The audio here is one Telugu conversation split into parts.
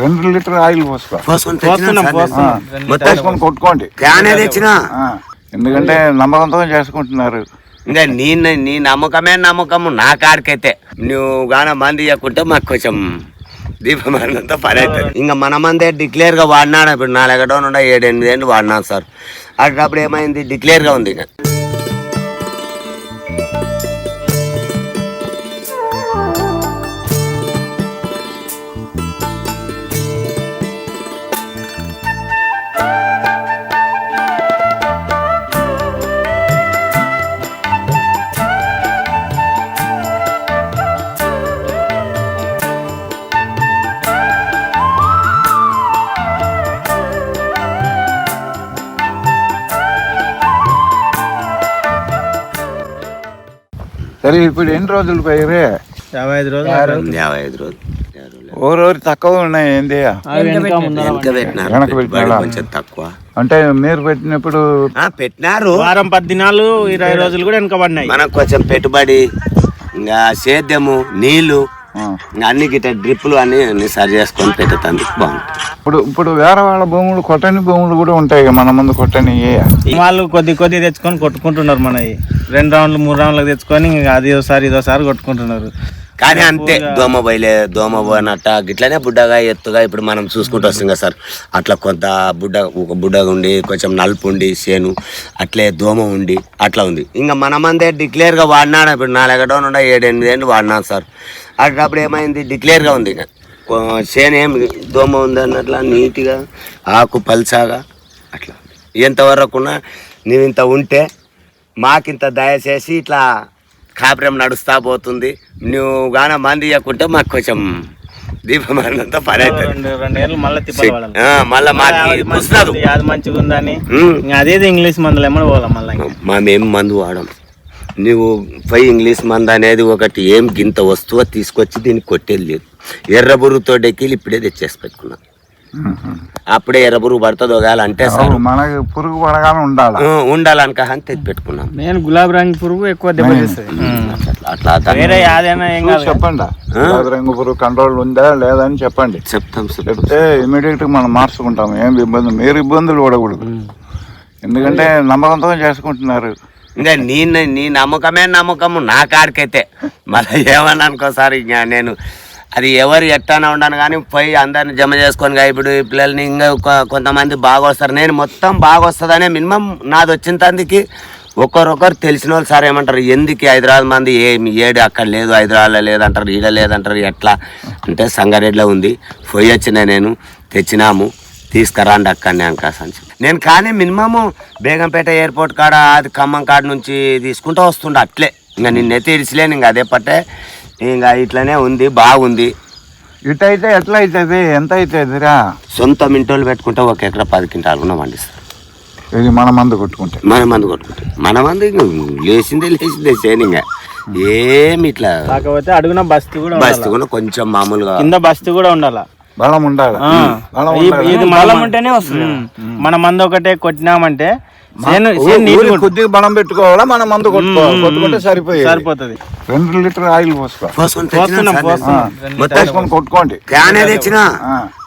రెండు లీటర్ ఆయిల్ పోసుకో. పోసుకొని కొట్టుకోండి. క్యానే తెచ్చినా? ఎందుకంటే నమ్మకంతో చేసుకుంటున్నారు. ఇంకా నీ నీ నమ్మకమే నమ్మకము నా కాడికైతే. నువ్వు గాన మంది ఇవ్వకుంటే మాకు కొంచెం దీపమానంతో పని అవుతుంది. ఇంకా మన మందే డిక్లేర్గా వాడినాడు ఇప్పుడు నాలుగు డౌన్ ఉండే ఏడు ఎనిమిది ఏళ్ళు వాడినాను సార్. అప్పుడు ఏమైంది? డిక్లేర్గా ఉంది ఇంకా. సరే ఇప్పుడు ఎన్ని రోజులు పోయిరే యాభై ఐదు రోజులు యాభై ఐదు రోజులు. ఓరోరు తక్కువ ఉన్నాయి ఏంది? వెనక పెట్టినారు? కొంచెం తక్కువ. అంటే మీరు పెట్టినప్పుడు పెట్టినారు. వారం పది దినాలు ఇరవై రోజులు కూడా వెనక పడినాయి మనకు కొంచెం పెట్టుబడి ఇంకా సేద్యము నీళ్ళు అన్ని గిట్ట డ్రిప్పులు అన్ని అన్ని సరి చేసుకొని పెట్టేందుకు బాగుంటుంది. ఇప్పుడు ఇప్పుడు వేరే వాళ్ళ భూములు కొట్టని భూములు కూడా ఉంటాయి మన ముందు కొట్టని వాళ్ళు కొద్ది కొద్ది తెచ్చుకొని కొట్టుకుంటున్నారు మనవి రెండు రౌండ్లు మూడు రౌండ్లకు తెచ్చుకొని ఇంకా అది ఒకసారి ఇదోసారి కొట్టుకుంటున్నారు. కానీ అంతే దోమ బయలే దోమ పోనట్ట గిట్లనే బుడ్డగా ఎత్తుగా ఇప్పుడు మనం చూసుకుంటూ వస్తాం కదా సార్. అట్లా కొంత బుడ్డ ఒక బుడ్డగా ఉండి కొంచెం నలుపు ఉండి చేను అట్లే దోమ ఉండి అట్లా ఉంది. ఇంకా మన మందే డిక్లేర్గా వాడినాడు ఇప్పుడు నాలుగు డౌన్ ఉండే ఏడు ఎనిమిది ఏళ్ళు వాడినాను సార్. అప్పుడు ఏమైంది? డిక్లేర్గా ఉంది ఇంకా. కొ- చేను ఏం దోమ ఉంది అన్నట్లా నీట్గా ఆకు పల్చాగా అట్లా. ఎంతవరకున్నా నువ్వు ఇంత ఉంటే మాకింత దయచేసి ఇట్లా కాపురం నడుస్తా పోతుంది. నువ్వు గాన మంది ఇవ్వకుంటే మాకు కొంచెం దీపమానంతో పని అవుతుంది. మళ్ళీ మాకు అది మంచిగా పుస్తదు అది ఉందని. ఇంగ్లీష్ మందులు ఏమని పోవాలి మళ్ళీ మేము మందు వాడం. నువ్వు పై ఇంగ్లీష్ మందు అనేది ఒకటి ఏం గింత వస్తువు తీసుకొచ్చి దీన్ని కొట్టేది లేదు. ఎర్రబురుగుతో డెక్కిలు ఇప్పుడే తెచ్చేసి పెట్టుకున్నా. అప్పుడే ఎర్రబురుగు పడుతుంది ఒకవేళ అంటే సార్. మనకి పురుగు పడగానే ఉండాలి? ఆ, ఉండాలనుక అని తెచ్చి పెట్టుకున్నాం. నేను గులాబీ రంగు పురుగు ఎక్కువ వేరే యాదైనా చెప్పండి. గులాబీ రంగు పురుగు కంట్రోల్ ఉందా లేదా అని చెప్పండి. చెప్తాం చెప్తే. ఇమీడియట్గా మనం మార్చుకుంటాం. ఏం ఇబ్బంది? మీరు ఇబ్బందులు పడకూడదు. ఎందుకంటే నమ్మకంతో చేసుకుంటున్నారు. ఇంకా నీ నీ నమ్మకమే నమ్మకము నా కాడికైతే. మళ్ళీ ఏమన్నా అనుకో సార్ ఇంకా నేను అది ఎవరు ఎట్టానే ఉండను కానీ పోయి అందరిని జమ చేసుకొని ఇప్పుడు ఈ పిల్లల్ని ఇంకా కొంతమంది బాగా వస్తారు నేను మొత్తం బాగా వస్తుందనే మినిమం నాది వచ్చిన తందుకి ఒకరొకరు తెలిసిన వాళ్ళు సార్ ఏమంటారు ఎందుకు హైదరాబాద్ మంది ఏమి ఏడు అక్కడ లేదు హైదరాబాద్లో లేదంటారు ఈడ లేదంటారు ఎట్లా? అంటే సంగారెడ్డిలో ఉంది. పోయి వచ్చిన నేను తెచ్చినాము తీసుకురాండి అక్కడనే అంకాసంచి నేను కానీ మినిమము బేగంపేట ఎయిర్పోర్ట్ కాడ అది ఖమ్మం కాడ నుంచి తీసుకుంటూ వస్తుండే అట్లే. ఇంకా నిన్నైతే ఇడిచిలేను ఇంకా అదే పట్టే ఇంకా ఇట్లనే ఉంది బాగుంది. ఇటు అయితే ఎట్లా అవుతుంది ఎంత అవుతుందిరా సొంత మింటోళ్ళు పెట్టుకుంటే ఒక ఎకరా పది క్వింటాలు కూడా పండిస్తారు. ఇది మన మందు కొట్టుకుంటే. మన మంది కొట్టుకుంటాం. మన మంది లేచిందే లేచిందే ఇంకా ఏమి ఇట్లా కాకపోతే అడుగున బస్తీ కూడా బస్తీ కూడా కొంచెం మామూలుగా కింద బస్తీ కూడా ఉండాల? బలం ఉండాలి. బలం ఉండాలి. ఇది బలం ఉంటేనే వస్తుంది. మన మందు ఒకటే కొట్టినామంటే కొద్దిగా బలం పెట్టుకోవాలా? మన మందు కొట్టుకోవాలి కొట్టుకుంటే సరిపోయేది. సరిపోతుంది. రెండు లీటర్ ఆయిల్ పోసుకో. పోసుకొని తెచ్చినా పోస్తున్నాం సార్ పోస్తున్నాం. నేను. మొత్తం పోసుకొని కొట్టుకోండి. క్యానే తెచ్చిన.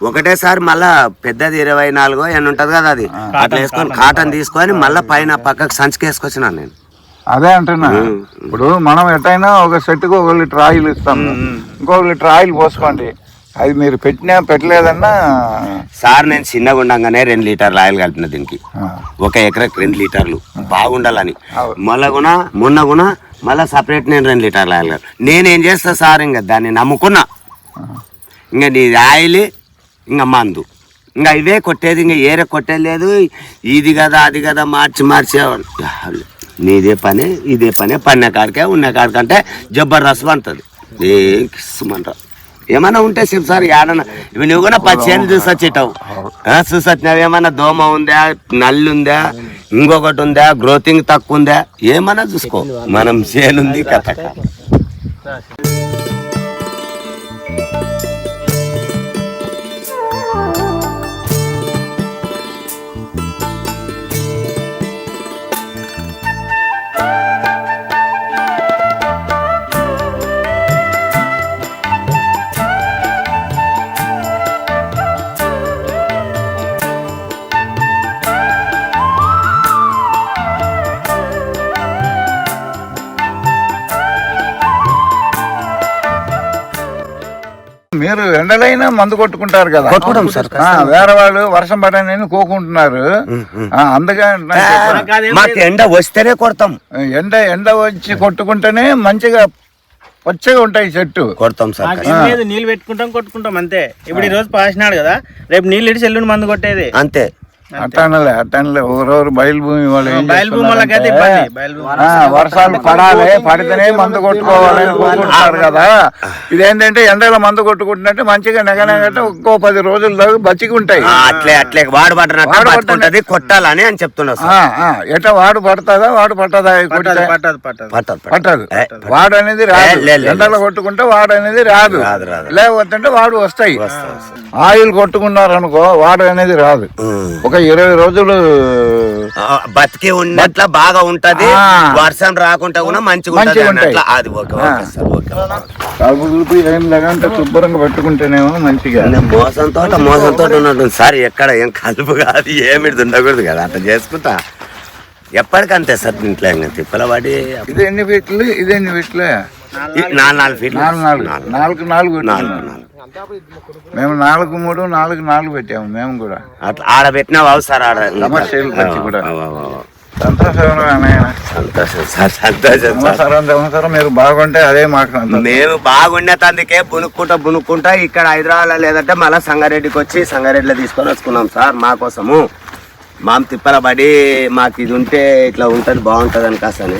ఒకటేసారి మళ్ళా పెద్దది ఇరవై నాలుగో ఎన్ని ఉంటది కదా అది. అట్లా వేసుకొని కాటన్. తీసుకొని మళ్ళా పైన పక్కకు సంచికి వేసుకొచ్చిన నేను. అదే అంటున్నా. ఇప్పుడు మనం ఎట్టయినా ఒక సెట్కి ఒక లీటర్ ఆయిల్ ఇస్తాం. ఇంకొక లీటర్ ఆయిల్ పోసుకోండి. అది మీరు పెట్టినా పెట్టలేదన్నా సార్ నేను చిన్నగా ఉండగానే రెండు లీటర్లు ఆయిల్ కలిపిన దీనికి. ఒక ఎకరకు రెండు లీటర్లు. బాగుండాలని. మళ్ళా కూడా మొన్న కూడా మళ్ళా సపరేట్ నేను రెండు లీటర్లు ఆయిల్ కలిపి. నేనేం చేస్తా సార్ ఇంకా దాన్ని నమ్ముకున్నా. ఇంకా నీ ఆయిల్ ఇంకా మందు. ఇంకా ఇవే కొట్టేది ఇంకా ఏరే కొట్టేది లేదు. ఇది కదా అది కదా మార్చి మార్చి. నీదే పని ఇదే పని పన్నే కాడికే ఉన్న కాడికంటే జబర్దస్త్ అంటది. ఏం కిస్సుమంట ఏమన్నా ఉంటే చెప్పు సార్ ఏడన్నా. ఇవి నువ్వు కూడా పది చేను చూసి వచ్చేటావు చూసి వచ్చినావు ఏమన్నా దోమ ఉందా నల్లు ఉందా ఇంకొకటి ఉందా గ్రోతింగ్ తక్కువ ఉందా ఏమన్నా చూసుకో. మనం చేనుంది కథ. మీరు ఎండలైనా మందు కొట్టుకుంటారు కదా. కొట్టుకుంటాం సార్, ఆ, వేరే వాళ్ళు వర్షం పడని కోకుంటున్నారు. ఆ, అందుకని. మాకు ఎండ వస్తేనే కొడతాం. ఎండ ఎండ వచ్చి కొట్టుకుంటేనే మంచిగా పచ్చగా ఉంటాయి చెట్టు. కొడతాం సార్ నీళ్ళు పెట్టుకుంటాం కొట్టుకుంటాం అంతే. ఇప్పుడు ఈ రోజు పాసినాడు కదా రేపు నీళ్ళు ఇడిచి ఎల్లుండి మందు కొట్టేది. అంతే. అట్టనలే అట్టనలే. ఒకరోజు బయలుభూమి వాళ్ళు బయలుభూమి వాళ్ళకైతే వర్షాలు పడాలి పడితేనే మందు కొట్టుకోవాలి అని కోరుకుంటారు కదా. ఇదేంటంటే ఎండలో మందు కొట్టుకుంటున్నట్టే మంచిగా నెగనగట్టే ఒక్కో పది రోజుల దాకా బతికి ఉంటాయి అట్లే అట్లే. వాడు పట్టుకుంటది కొట్టాలని అని చెప్తున్నా ఎట వాడు పడతాదా వాడు పట్టదా పట్టదు? పట్టదు వాడు అనేది రాదు. ఎండలో కొట్టుకుంటే వాడు అనేది రాదు. లేకపోతే వాడు వస్తాయి. ఆయిల్ కొట్టుకున్నారనుకో వాడు అనేది రాదు. ఒక ఇరవై రోజులు బతికి ఉన్నట్ల బాగా ఉంటది. వర్షం రాకుండా కూడా మంచిగా ఉంటది అది ఓకే ఏం శుభ్రంగా పెట్టుకుంటేనేమో మంచిగా. నేను మోసంతో మోసంతో ఉన్నట్టు సార్ ఎక్కడ ఏం కలుపు కాదు ఏమిటి ఉండకూడదు కదా అట్లా చేసుకుంటా. ఎప్పటికంతే సార్ ఇంట్లో ఇంకా తిప్పల పడి ఇది ఎన్ని ఫీట్లు ఇది ఎన్ని ఫీట్లు నాలుగు నాలుగు ఫీట్లు. నాలుగు నాలుగు. నాలుగు. నాలుగు నాలుగు పెట్టుకున్నాం. నాలుగు మేము నాలుగు మూడు నాలుగు నాలుగు పెట్టాము మేము కూడా. అట్లా ఆడ పెట్టినావు సార్ ఆడ. కమర్షియల్ వచ్చి కూడా. సంతోషం నాయన. సంతోషం సార్ సంతోషం సార్. సంవత్సరం సంవత్సరం మీరు బాగుంటే అదే మాకు. మేము బాగుండేతందుకే బునుక్కుంటా బునుక్కుంటా ఇక్కడ హైదరాబాద్ లేదంటే మళ్ళీ సంగారెడ్డికి వచ్చి సంగారెడ్డిలో తీసుకొని వచ్చుకున్నాం సార్ మా కోసము. మామ తిప్పల పడి మాకు ఇది ఉంటే ఇట్లా ఉంటుంది బాగుంటుంది అని కాసని